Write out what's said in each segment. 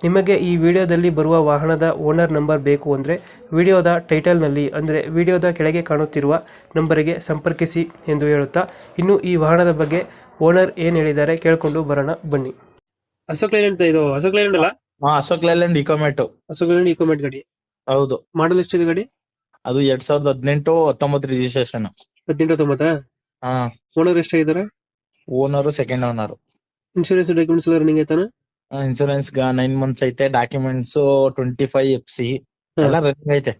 ನಿಮಗೆ ಈ ವಿಡಿಯೋದಲ್ಲಿ ಬರುವ ವಾಹನದ ಓನರ್ ನಂಬರ್ ಬೇಕು ಅಂದರೆ ವಿಡಿಯೋದ ಟೈಟಲ್ನಲ್ಲಿ ಅಂದರೆ ವಿಡಿಯೋದ ಕೆಳಗೆ ಕಾಣುತ್ತಿರುವ ನಂಬರಿಗೆ ಸಂಪರ್ಕಿಸಿ ಎಂದು ಹೇಳುತ್ತಾ ಇನ್ನು ಈ ವಾಹನದ ಬಗ್ಗೆ ಓನರ್ ಏನು ಹೇಳಿದ್ದಾರೆ ಕೇಳಿಕೊಂಡು ಬರೋಣ ಬನ್ನಿ. ಅಶೋಕ್ ಲೈಲ್ಯಾಂಡ್ ಇದು ಅಶೋಕ್ ಲೈಲ್ಯಾಂಡ್ ಅಲ್ಲ ಹಾ Ashok Layland Ecomet Ashok Leyland Ecomet ಗಾಡಿ. ಹೌದು. ಮಾಡಲ್ ಎಷ್ಟಿದೆ ಗಾಡಿ? ಅದು ಎರಡ್ ಸಾವಿರದ ಹದಿನೆಂಟು ಹತ್ತೊಂಬತ್ತು ರಿಜಿಸ್ಟ್ರೇಷನ್ ಹದಿನೆಂಟು ತೊಂಬತ್ತಾ ಹಾ. Owner ಎಷ್ಟಾಗಿದ್ದಾರೆ owner second owner insurance documents ಎಲ್ಲ ರನ್ನಿಂಗ್ ಆಯ್ತಾನ? ಇನ್ಸೂರೆನ್ಸ್ ಗ ನೈನ್ ಮಂತ್ಸ್ ಐತೆ documents twenty five F C ಎಲ್ಲ ರನ್ನಿಂಗ್ ಐತೆ.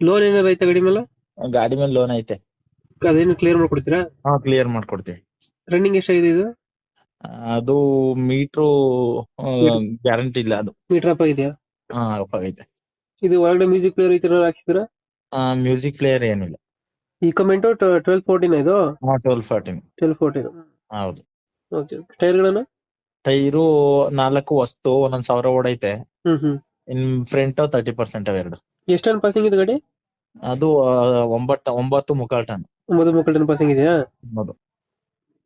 ಲೋನ್ ಏನಾರ ಐತೆ ಗಾಡಿ ಮೇಲೆ? ಗಾಡಿ ಮೇಲೆ ಲೋನ್ ಐತೆ. ಅದೇನು ಕ್ಲಿಯರ್ ಮಾಡ್ಕೊಡ್ತೀರಾ? ಹಾ ಕ್ಲಿಯರ್ ಮಾಡ್ಕೊಡ್ತೀವಿ. ರನ್ನಿಂಗ್ ಎಷ್ಟಾಗಿದೆ ಇದು? ಅದು ಮೀಟ್ರು ಗ್ಯಾರಂಟಿ ಇಲ್ಲ ಅದು. ಮೀಟರ್ ಅಪ್ ಆಗಿದೆಯಾ? ಹಾ ಅಪ್ ಆಗೈತೆ. ಇದು ಒಳಗಡೆ ಮ್ಯೂಸಿಕ್ ಪ್ಲೇಯರ್ ಈ ತರ ಹಾಕ್ಸಿದ್ರ ಮ್ಯೂಸಿಕ್ ಪ್ಲೇಯರ್ ಏನಿಲ್ಲ. ಈ ಕಮೆಂಟು ಟ್ವೆಲ್ ಫೋರ್ಟೀನ್ ಇದು? ಹಾ ಟ್ವೆಲ್ ಫೋರ್ಟೀನ್ ಟ್ವೆಲ್ ಫೋರ್ಟೀನ್ ಹೌದು. ಓಕೆ ಟೈರ್ಗಳನ್ನ ಟೈರು ನಾಲ್ಕು ವಸ್ತು ಒಂದೊಂದ್ ಸಾವಿರ ಓಡೈತೆ. ಹ್ಮ್ ಹ್ಮ್. ಇನ್ ಫ್ರಂಟ್ ತರ್ಟಿ ಪರ್ಸೆಂಟ್ ಅವೆರಡು ಎಷ್ಟು ಟನ್ ಪಾಸಿಂಗ್ ಇದೆ ಗಾಡಿ? ಅದು ಆ, ಒಂಬತ್ತು ಒಂಬತ್ತು ಮುಕ್ಕಾಲ್ ಟನ್. ಒಂಬತ್ತು ಮುಕ್ಕಾಲ್ ಟನ್ ಪಾಸಿಂಗ್ ಇದೆಯಾ? ಹೌದು.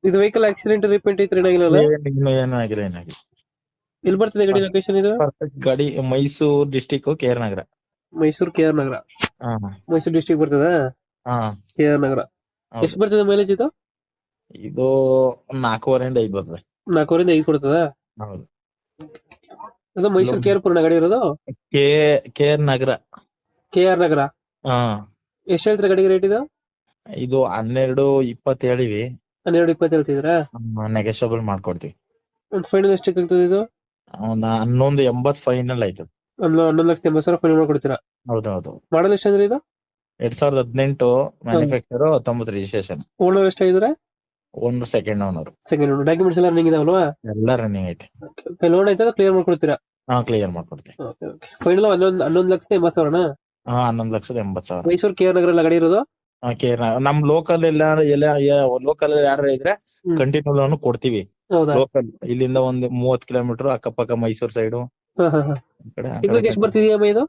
ಇದು ವೆಹಿಕಲ್ ಆಕ್ಸಿಡೆಂಟ್ ರಿಪೇಂಟ್ ಐತ್ರಿ ಏನಾಗಿಲ್ಲ ಏನ್- ಇನ್ನು ಏನು ಆಗಿಲ್ಲ ಏನಾಗಿಲ್ಲ ಎಲ್ಲಿ ಬರ್ತದೆ ಗಾಡಿ ಲೊಕೇಶನ್ ಇದು? ಪರ್ಫೆಕ್ಟ್ ಗಾಡಿ Mysuru district K R Nagar. Mysuru K R Nagar. ಹಾ. ಮೈಸೂರು ಡಿಸ್ಟ್ರಿಕ್ಟ್ ಬರ್ತದ? ಹಾ. K R Nagar. ಹೌದು. ಎಷ್ಟು ಬರ್ತದೆ ಮೈಲೇಜ್ ಇದು? ಇದು ನಾಲ್ಕೂವರೆಯಿಂದ ಐದು ಬರ್ತದೆ. ನಾಲ್ಕೂವರಿಂದ ಐದು ಕೊಡ್ತದ? ಹೌದು. ಅದು ಮೈಸೂರು ಕೆ ಆರ್ ಪುರ ಗಾಡಿ ಇರೋದು? K K R Nagar. K R Nagar? ಹಾ. ಎಷ್ಟು ಹೇಳ್ತೀರಾ ಗಾಡಿಗೆ ರೇಟ್ ಇದು? ಇದು ಹನ್ನೆರಡು ಇಪ್ಪತ್ತು ಹೇಳಿವಿ. ಹನ್ನೆರಡು ಇಪ್ಪತ್ತು ಹೇಳ್ತಿದ್ದೀರಾ? ನೆಗೆಷಬಲ್ ಮಾಡ್ಕೊಡ್ತೀವಿ. ಒಂದು ಫೈನಲ್ ಎಷ್ಟಕ್ಕೆ ಆಗ್ತದೆ ಇದು? ಒಂದ್ ಹನ್ನೊಂದು ಎಂಬತ್ ಫೈನಲ್ ಆಯ್ತು ಒಂದು ಹನ್ನೊಂದು ಲಕ್ಷ ಎಂಬತ್ತು ಸಾವಿರ ಫೈನಲ್ ಮಾಡ್ಕೊಡ್ತೀರಾ? ಹೌದೌದು. ಮಾಡಲ್ ಎಷ್ಟು ಅಂದ್ರೆ ಇದು? ಎರಡ್ ಸಾವಿರದ ಹದಿನೆಂಟು ಮ್ಯಾನುಫ್ಯಾಕ್ಚರ್ ಹತ್ತೊಂಬತ್ತು ರಿಜಿಸ್ಟ್ರೇಷನ್ ಓನರ್ ಎಷ್ಟಾಗಿದ್ರೆ ಒಂದು ಸೆಕೆಂಡ್ ಓನರ್ ಸೆಕೆಂಡ್ ಡಾಕ್ಯುಮೆಂಟ್ಸ್ ಎಲ್ಲ ರನ್ನಿಂಗ್ ಇದಾವಲ್ವಾ? ಎಲ್ಲ ರನ್ನಿಂಗ್ ಐತೆ. ಲೋನ್ ಆಯ್ತದ ಕ್ಲಿಯರ್ ಮಾಡ್ಕೊಡ್ತೀರಾ? ಹಾ ಕ್ಲಿಯರ್ ಮಾಡ್ಕೊಡ್ತೀವಿ ಫೈನಲ್ ಹನ್ನೊಂದು ಹನ್ನೊಂದು ಲಕ್ಷದ ಎಂಬತ್ತು ಸಾವಿರನ? ಹಾ ಹನ್ನೊಂದು ಲಕ್ಷದ ಎಂಬತ್ತು ಸಾವಿರ. ಮೈಸೂರು ಕೇರ್ ಆರ್ ನಗರ ಎಲ್ಲ ಗಾಡಿ ಇರೋದು? ಆ, ನಮ್ ಲೋಕಲ್ ಎಲ್ಲ ಎಲ್ಲ ಲೋಕಲ್ ಯಾರು ಇದ್ರೆ. ಕಂಟಿನ್ಯೂ ಲೋನ್ ಕೊಡ್ತೀವಿ. ಹೌದಾ? ಲೋಕಲ್ ಇಲ್ಲಿಂದ ಒಂದು ಮೂವತ್ ಕಿಲೋಮೀಟರ್ ಅಕ್ಕಪಕ್ಕ ಮೈಸೂರು ಸೈಡ್ ಎಷ್ಟು ಬರ್ತಿದೆಯಾ ಅಮ್ಮ ಇದು?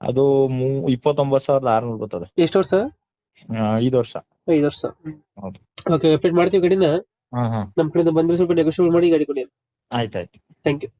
ಅದು ಇಪ್ಪತ್ತೊಂಬತ್ತು ಸಾವಿರದ ಆರ್ನೂರು ಬರ್ತದೆ. ಎಷ್ಟು ವರ್ಷ? ಆ, ಐದು ವರ್ಷ. ಐದು ವರ್ಷ. ಹೌದು. ಓಕೆ ಅಪ್ಡೇಟ್ ಮಾಡ್ತೀವಿ ಗಾಡಿನ ಹಾ ಹಾ. ನಮ್ ಕಡೆಯಿಂದ ಬಂದ್ರೆ ಸ್ವಲ್ಪ ನೆಗೋಷಿಯೇಟ್ ಮಾಡಿ ಗಾಡಿ ಕೊಡಿ ಆಯ್ತಾಯ್ತು. Thank you